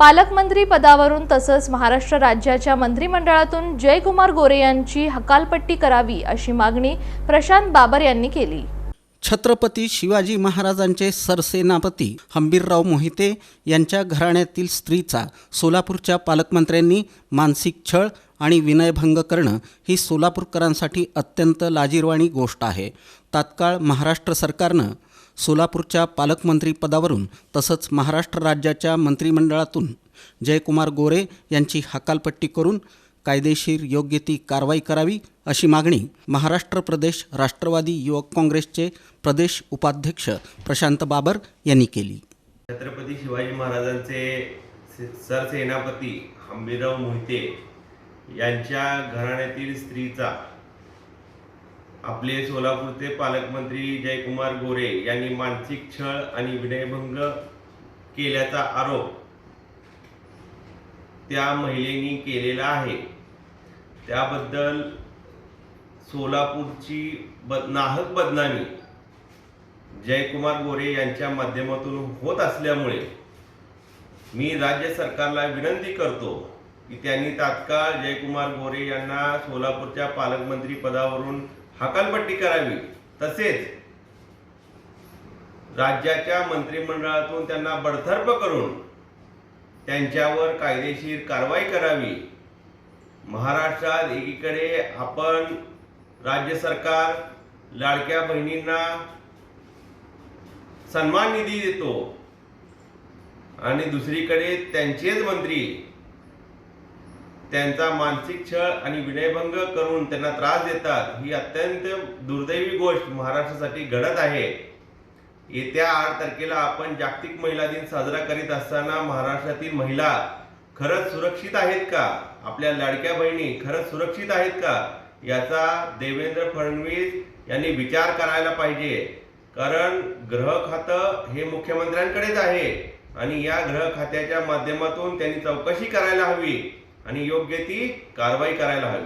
पालकमंत्री पदावरून तसंच महाराष्ट्र राज्याच्या मंत्रिमंडळातून जयकुमार गोरे यांची हकालपट्टी करावी अशी मागणी प्रशांत बाबर यांनी केली. छत्रपती शिवाजी महाराजांचे सरसेनापती हंबीरराव मोहिते यांच्या घराण्यातील स्त्रीचा सोलापूरच्या पालकमंत्र्यांनी मानसिक छळ आणि विनयभंग करणं ही सोलापूरकरांसाठी अत्यंत लाजीरवाणी गोष्ट आहे. तात्काळ महाराष्ट्र सरकारनं सोलापूरच्या पालकमंत्रीपदावरून तसंच महाराष्ट्र राज्याच्या मंत्रिमंडळातून जयकुमार गोरे यांची हकालपट्टी करून कायदेशीर योग्य ती कारवाई करावी अशी मागणी महाराष्ट्र प्रदेश राष्ट्रवादी युवक काँग्रेसचे प्रदेश उपाध्यक्ष प्रशांत बाबर यांनी केली. छत्रपती शिवाजी महाराजांचे सरसेनापती हंबीरराव मोहिते यांच्या घराण्यातील स्त्रीचा आपले सोलापूरचे पालकमंत्री जयकुमार गोरे यांनी मानसिक छळ आणि विनयभंग केल्याचा आरोप त्या महिलेनी केलेला आहे. त्याबद्दल सोलापूरची बद नाहक बदनामी जयकुमार गोरे यांच्या माध्यमातून होत असल्यामुळे मी राज्य सरकारला विनंती करतो की त्यांनी तात्काळ जयकुमार गोरे यांना सोलापूरच्या पालकमंत्री पदावरून हकालपट्टी करावी. तसेच राज्याच्या मंत्रिमंडळातून त्यांना बडथर्प करून त्यांच्यावर कायदेशीर कारवाई करावी. महाराष्ट्रात एकीकडे आपण राज्य सरकार लाडक्या बहिणींना सन्मान निधी देतो आणि दुसरीकडे त्यांचेच मंत्री त्यांचा मानसिक छळ आणि विनयभंग करून त्यांना त्रास देतात ही अत्यंत दुर्दैवी गोष्ट महाराष्ट्रासाठी घडत आहे. येत्या आठ तारखेला आपण जागतिक महिला दिन साजरा करीत असताना महाराष्ट्रातील महिला खरंच सुरक्षित आहेत का? आपल्या लाडक्या बहिणी खरंच सुरक्षित आहेत का? याचा देवेंद्र फडणवीस यांनी विचार करायला पाहिजे. कारण ग्रह खातं हे मुख्यमंत्र्यांकडेच आहे आणि या ग्रह खात्याच्या माध्यमातून त्यांनी चौकशी करायला हवी. आणि योग्य ती कारवाई करायला हवी.